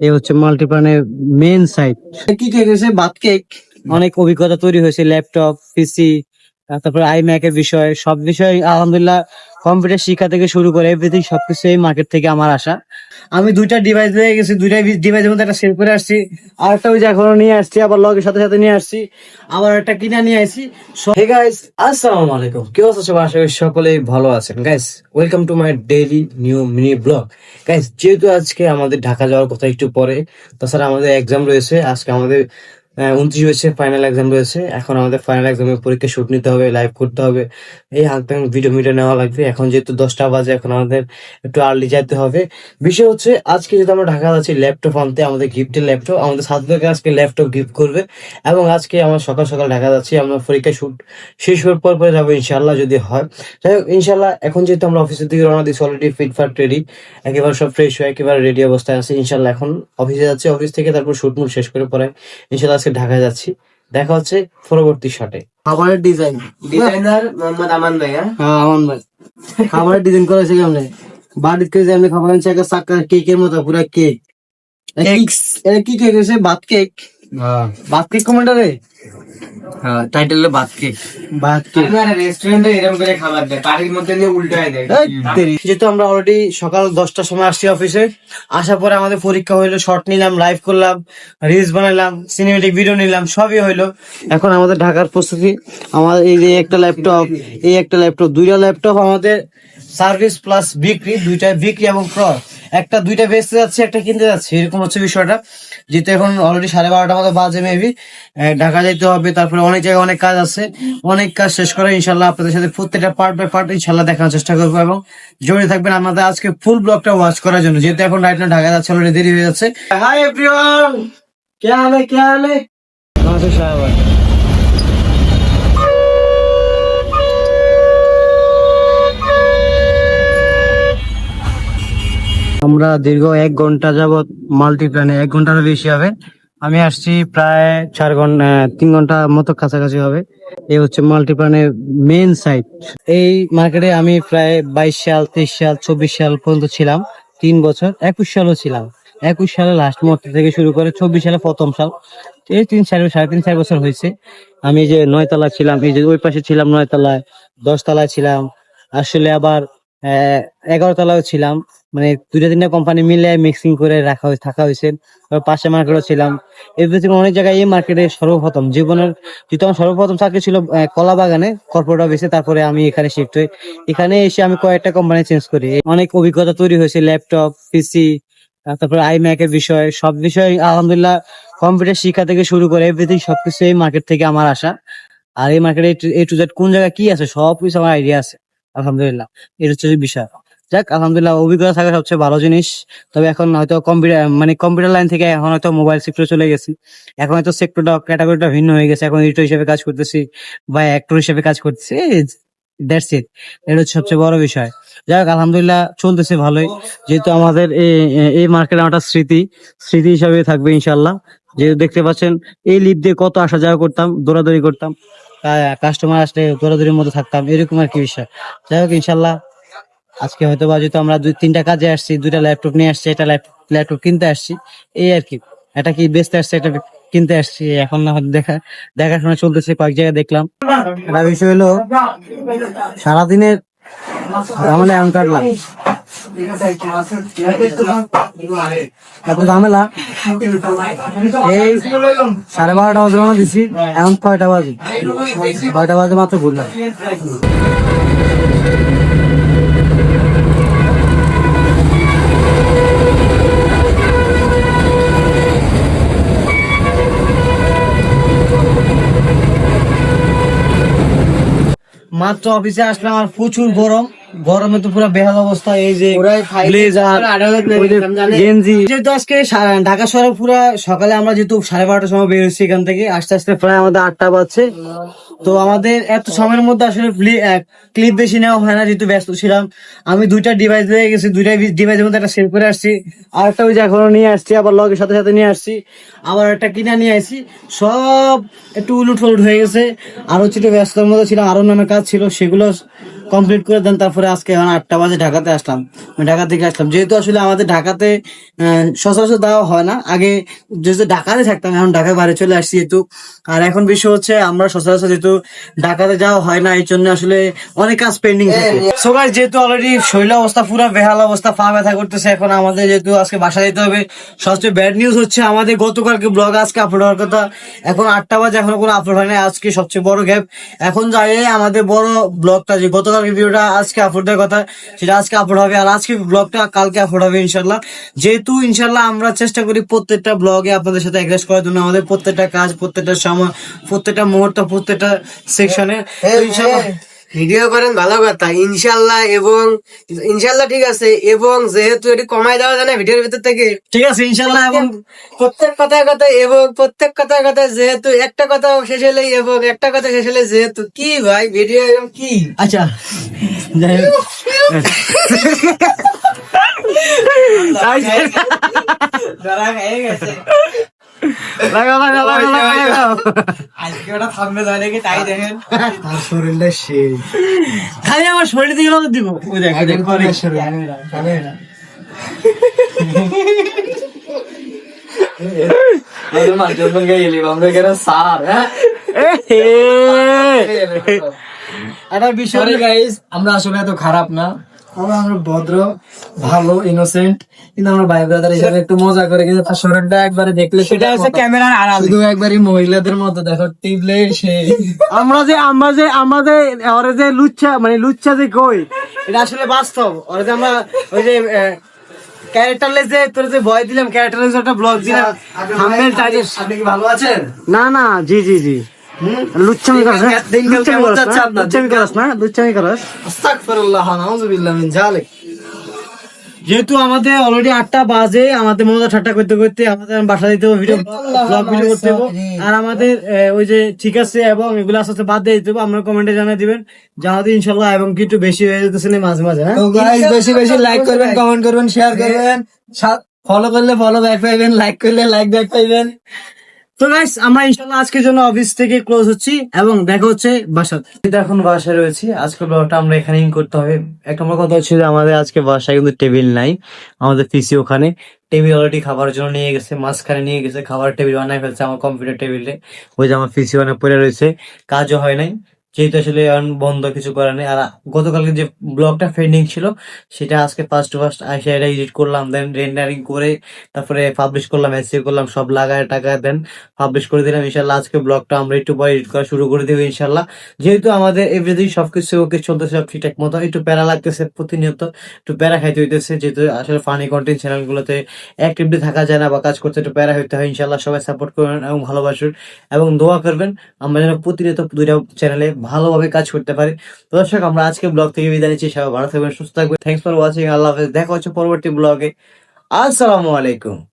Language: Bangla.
এই হচ্ছে মাল্টিপ্লানের মেন সাইট কি কেক হয়েছে বাত কেক অনেক অভিজ্ঞতা তৈরি হয়েছে ল্যাপটপ পিসি তারপরে আইম্যাক এর বিষয় সব বিষয় আলহামদুলিল্লাহ কম্পিউটার শিক্ষা থেকে শুরু করে এভরিথিং সবকিছু এই মার্কেট থেকে আমার আসা। আমি দুইটা ডিভাইস নিয়ে গেছি, দুইটা ডিভাইসের মধ্যে একটা সেল করে আসছি, আর একটা ওই যে এখনও নিয়ে আসছি, আবার লগের সাথে সাথে নিয়ে আসছি, আবার একটা কিনা নিয়ে আসছি হে গাইস আসসালামু আলাইকুম। কেউ অবস্থা সবাই আশা করি সকলেই ভালো আছেন। Guys welcome to my daily new mini blog guys যেহেতু আজকে আমাদের ঢাকা যাওয়ার কথা একটু পরে, তাছাড়া আমাদের এক্সাম রয়েছে, আজকে আমাদের উনত্রিশ হয়েছে ফাইনাল এক্সাম রয়েছে। এখন আমাদের ফাইনাল এক্সামের পরীক্ষা শুট নিতে হবে লাইভ করতে হবে। এই হালকা ভিডিও মিডিও নেওয়া লাগবে। এখন যেহেতু দশটা বাজে, এখন আমাদের একটু আর্লি যেতে হবে। বিষয় হচ্ছে, আজকে যেহেতু আমরা ঢাকা যাচ্ছি ল্যাপটপ আনতে, আমাদের গিফটের ল্যাপটপ আমাদের ছাত্রদেরকে আজকে ল্যাপটপ গিফট করবে। এবং আজকে আমরা সকাল সকাল ঢাকা যাচ্ছি, আমরা পরীক্ষা শুট শেষ হওয়ার পর পরে যাব ইনশাল্লাহ যদি হয়। যাই হোক ইনশাল্লাহ এখন যেহেতু আমরা অফিসের দিকে রওনা দিচ্ছি অলরেডি ফিটফাট রেডি একেবারে সব ফ্রেশ হয়ে, একেবারে রেডি অবস্থায় আছে ইনশাল্লাহ এখন অফিসে যাচ্ছি অফিস থেকে তারপর শুট মুট শেষ করে পরে ইনশাল্লাহ আজকে ঢাকা যাচ্ছি। দেখা হচ্ছে পরবর্তী শটে খাবারের ডিজাইন ডিজাইনার মোহাম্মদ আমান ভাই হ্যাঁ? আমান ভাই। খাবারের ডিজাইন করেছে কেমনে? বাড়িতে করে আমি খাবার আনছে একটা চাকা কেকের মতো পুরো কেক কি কেক হয়েছে? ভাত কেক ভাত কেক কমেন্টারে হ্যাঁ টাইটেল হলো ভাত কেক। ভাত কেক। রেস্টুরেন্টে এরকম করে খাবার দেয় পানির মধ্যে নিয়ে উল্টায় দেয় যেহেতু আমরা অলরেডি সকাল দশটার সময় আসছি অফিসে আসার পরে আমাদের পরীক্ষা হইল শর্ট নিলাম লাইভ করলাম রিলস বানাইলাম সিনেমেটিক ভিডিও নিলাম সবই হইল। এখন আমাদের ঢাকার প্রস্তুতি আমাদের এই যে একটা ল্যাপটপ এই একটা ল্যাপটপ দুইটা ল্যাপটপ আমাদের সার্ভিস প্লাস বিক্রি দুইটা বিক্রি এবং ক্রয় একটা দুইটা বেচতে যাচ্ছে একটা কিনতে যাচ্ছে এরকম হচ্ছে বিষয়টা। যেহেতু এখন অলরেডি সাড়ে বারোটা মতো বাজে মেবি ঢাকা যেতে হবে, তারপরে অনেক জায়গায় অনেক কাজ আছে। অনেক কাজ শেষ করে ইনশাল্লাহ আপনাদের সাথে প্রত্যেকটা পার্ট বাই পার্ট ইনশাল্লাহ দেখানোর চেষ্টা করব এবং জড়িয়ে থাকবেন আমাদের আজকে ফুল ব্লগটা ওয়াচ করার জন্য। যেহেতু এখন রাইট না ঢাকা যাচ্ছে অলরেডি দেরি হয়ে যাচ্ছে। হাই এভরিওয়ান কে হালে কে হালে আমরা দীর্ঘ এক ঘণ্টা যাবৎ মাল্টিপ্ল্যানে, এক ঘন্টারও বেশি হবে। আমি আসছি প্রায় চার ঘণ্টা তিন ঘণ্টা মতো কাছাকাছি হবে। এই হচ্ছে মাল্টিপ্ল্যানের মেন সাইট এই মার্কেটে আমি প্রায় বাইশ সাল, তেইশ সাল, চব্বিশ সাল পর্যন্ত ছিলাম। তিন বছর, একুশ সালও ছিলাম। একুশ সালে লাস্ট মুহূর্ত থেকে শুরু করে চব্বিশ সালে প্রথম সাল। এই তিন চার, সাড়ে তিন, চার বছর হয়েছে। আমি যে নয়তলা ছিলাম, এই যে ওই পাশে ছিলাম নয়তলায়, দশতলায় ছিলাম। আসলে আবার এগারো তলায় ছিলাম। মানে দুইটা তিনটা কোম্পানি মিলে মিক্সিং করে রাখা থাকা হয়েছে। পাশে মার্কেটও ছিলাম। এভরিথিং অনেক জায়গায় এই মার্কেটে সর্বপ্রথম জীবনের যেহেতু আমার সর্বপ্রথম চাকরি ছিল কলা বাগানে কর্পোরেট অফিসে তারপরে আমি এখানে শিফট হই। এখানে এসে আমি কয়েকটা কোম্পানি চেঞ্জ করি। অনেক অভিজ্ঞতা তৈরি হয়েছে ল্যাপটপ পিসি তারপরে আইম্যাক এর বিষয়। সব বিষয় আলহামদুলিল্লাহ কম্পিউটার শিক্ষা থেকে শুরু করে এভরিথিং সবকিছু এই মার্কেট থেকে আমার আসা। আর এই মার্কেটে এ টু জেড কোন জায়গায় কি আছে সব কিছু আমার আইডিয়া আছে। আলহামদুলিল্লাহ। এটা হচ্ছে বিষয়। যাক, আলহামদুলিল্লাহ, অভিজ্ঞতা থাকা সবচেয়ে ভালো জিনিস। তবে এখন হয়তো কম্পিউটার মানে কম্পিউটার লাইন থেকে এখন হয়তো মোবাইল সেক্টর চলে গেছি। এখন হয়তো সেক্টরটা ক্যাটাগরিটা ভিন্ন হয়ে গেছে। এখন এডিটর হিসেবে কাজ করতেছি বা অ্যাক্টর হিসেবে কাজ করতেছি। দ্যাটস ইট এটা হচ্ছে সবচেয়ে বড় বিষয়। যাই হোক আলহামদুলিল্লাহ, চলতেছে ভালোই। যেহেতু আমাদের এই- মার্কেটে একটা স্মৃতি স্মৃতি হিসাবে থাকবে ইনশাল্লাহ যেহেতু দেখতে পাচ্ছেন, এই লিপ দিয়ে কত আসা যাওয়া করতাম, দৌড়াদৌড়ি করতাম। কাস্টমার আসলে দৌড়াদৌড়ির মধ্যে থাকতাম, এরকম আর কি বিষয়। যাই হোক, ইনশাল্লাহ আজকে হয়তো বা যেহেতু আমরা দুই, তিনটা কাজে আসছি, দুইটা ল্যাপটপ নিয়ে আসছি এটা ল্যাপটপ কিনতে আসছি, এই আর কি। এটা কি বেচতে আসছে, এটা কিনতে আসছি, এখন না দেখা, দেখাশোনা চলতেছে, কয়েক জায়গায় দেখলাম। একটা বিষয় হলো, সারাদিনের এমন কাটলাম এত এই সাড়ে বারোটা বাজে রওনা দিছি এখন ছয়টা বাজে ছয়টা বাজে মাত্র ঘুরলাম মাত্র অফিসে আসলাম আর প্রচুর গরম। গরমে তো পুরো বেহাল অবস্থা এই যে ব্লেজার গেঞ্জি। যেহেতু আজকে ঢাকা শহরে পুরো সকালে আমরা যেহেতু সাড়ে বারোটার সময় বের হচ্ছি এখান থেকে আস্তে আস্তে প্রায় আমাদের আটটা বাজছে। তো আমাদের এত সময়ের মধ্যে আসলে ক্লিপ বেশি নেওয়া হয় না যেহেতু ব্যস্ত ছিলাম। আমি দুইটা ডিভাইস নিয়ে গেছি দুইটা ডিভাইসের মধ্যে একটা সেল করে আসছি। আর একটা ওই যে এখনও নিয়ে আসছি আবার লগের সাথে সাথে নিয়ে আসছি। আবার একটা কিনা নিয়ে আসছি। সব একটু উলুট ফলুট হয়ে গেছে। আর হচ্ছে ব্যস্ততার মধ্যে ছিলাম আরও নামে কাজ ছিল সেগুলো কমপ্লিট করে দেন তারপর পরে আজকে এখন আটটা বাজে ঢাকাতে আসলাম। ঢাকা থেকে আসলাম। যেহেতু আসলে আমাদের ঢাকাতে সচরাচর দেওয়া হয় না। আগে যেহেতু ঢাকাতে থাকতাম এখন ঢাকায় বাইরে চলে আসছি যেহেতু। আর এখন বিষয় হচ্ছে আমরা সচরাচর যেহেতু ঢাকাতে যাওয়া হয় না এই জন্য আসলে অনেক কাজ পেন্ডিং থাকে। সো যেহেতু অলরেডি শৈল অবস্থা পুরো বেহাল অবস্থা পা ব্যথা করতেছে এখন আমাদের যেহেতু আজকে বাসা যেতে হবে। সবচেয়ে ব্যাড নিউজ হচ্ছে আমাদের গতকালকে ব্লগ আজকে আপলোড হওয়ার কথা। এখন আটটা বাজে এখনও কোনো আপলোড হয় না আজকে সবচেয়ে বড় গ্যাপ এখন যাই আমাদের বড় ব্লগটা যে গতকালকে ভিডিওটা আজকে আপলোড দেওয়ার কথা সেটা আজকে আপলোড হবে। আর আজকে ব্লগটা কালকে আপলোড হবে ইনশাল্লাহ যেহেতু ইনশাল্লাহ আমরা চেষ্টা করি প্রত্যেকটা ব্লগে আপনাদের সাথে অ্যাগ্রেস করার জন্য। আমাদের প্রত্যেকটা কাজ প্রত্যেকটা সময় প্রত্যেকটা মুহূর্ত প্রত্যেকটা সেকশনে ইনশাল্লাহ ভিডিও করেন ভালো কথা। ইনশাল্লাহ এবং ইনশাল্লাহ ঠিক আছে। এবং যেহেতু এটি কমাই দেওয়া যায় না ভিডিওর ভিতর থেকে ঠিক আছে ইনশাল্লাহ এবং প্রত্যেক কথায় কথা এবং প্রত্যেক কথায় কথা যেহেতু একটা কথা শেষ হলে এবং একটা কথা শেষ হলে যেহেতু কি ভাই? ভিডিও এবং কি? আচ্ছা। যাই হোক। খালি আমার শরীর দিকে নজর দিব। ওই দেখ করে। একটা বিষয় গাইস আমরা আসলে এত খারাপ না। আমরা আমরা ভদ্র ভালো ইনোসেন্ট কিন্তু আমরা ভাই ব্রাদার হিসেবে একটু মজা করে। কিন্তু তার শরীরটা একবারে দেখলে সেটা হচ্ছে ক্যামেরার আড়াল। শুধু একবারই মহিলাদের মতো দেখো টিপলে সে। আমরা যে আমরা যে আমাদের ওরে যে লুচ্ছা মানে লুচ্ছা যে কই? এটা আসলে বাস্তব। ওরে যে আমরা ওই যে ক্যারেক্টারলেস যে তোর যে ভয় দিলাম ক্যারেক্টারলেস একটা ব্লগ দিলাম থাম্বনেল আপনি কি ভালো আছেন? না না জি জি জি। না আস্তাগফিরুল্লাহ নাউযুবিল্লাহ মিন জালিক যেহেতু আমাদের অলরেডি আটটা বাজে আমাদের মজা ঠাট্টা করতে করতে আমাদের বাসা দিতে হবে ভিডিও ব্লগ ভিডিও করতে হবে। আর আমাদের ওই যে ঠিক আছে এবং এগুলো আস্তে আস্তে বাদ দিয়ে দিতে হবে আপনারা কমেন্টে জানিয়ে দিবেন। জানাতে ইনশাল্লাহ এবং কি একটু বেশি হয়ে যেতেছে না মাঝে মাঝে হ্যাঁ? বেশি বেশি লাইক করবেন কমেন্ট করবেন শেয়ার করবেন। ফলো করলে ফলো ব্যাক পাইবেন লাইক করলে লাইক ব্যাক পাইবেন। তো গাইস আমরা ইনশাল্লাহ আজকের জন্য অফিস থেকে ক্লোজ হচ্ছি এবং দেখা হচ্ছে বাসাতে এখন বাসায় রয়েছি। আজকে ব্লগটা আমরা এখানেই করতে হবে। একটা আমার কথা হচ্ছে যে আমাদের আজকে বাসায় কিন্তু টেবিল নাই। আমাদের পিসি ওখানে। টেবিল অলরেডি খাবার জন্য নিয়ে গেছে, মাঝখানে নিয়ে গেছে খাবার টেবিল বানায় ফেলছে আমার কম্পিউটার টেবিলে ওই যে আমার পিসি ওখানে পড়ে রয়েছে। কাজও হয় নাই। যেহেতু আসলে বন্ধ কিছু করার নেই। আর গতকালকে যে ব্লগটা পেন্ডিং ছিল, সেটা আজকে ফার্স্ট ফার্স্ট আইসা এটা এডিট করলাম দেন রেন্ডারিং করে তারপরে পাবলিশ করলাম এসিও করলাম, সব লাগায় টাকা দেন পাবলিশ করে দিলাম। ইনশাল্লাহ আজকে ব্লগটা আমরা একটু পরে এডিট করা শুরু করে দেবো ইনশাল্লাহ যেহেতু আমাদের এভরিথিং সবকিছু ওকে চলতেছে, সব ঠিকঠাক মতো, একটু প্যারা লাগতেছে প্রতিনিয়ত, একটু প্যারা খাইতে হইতেছে, যেহেতু আসলে ফানি কন্টেন্ট চ্যানেলগুলোতে অ্যাক্টিভলি থাকা যায় না বা কাজ করতে একটু প্যারা হইতে হয় ইনশাল্লাহ সবাই সাপোর্ট করবেন এবং ভালোবাসুন এবং দোয়া করবেন। আমরা যেন প্রতিনিয়ত দুইটা চ্যানেলে ভালোভাবে কাজ করতে পারে। তো দর্শক, আমরা আজকে ব্লগ থেকে বিদায় নিচ্ছি। সবাই ভালো থাকবেন, সুস্থ থাকবেন। থ্যাংকস ফর ওয়াচিং আল্লাহ হাফেজ। দেখা হচ্ছে পরবর্তী ব্লগে। আসসালামু আলাইকুম।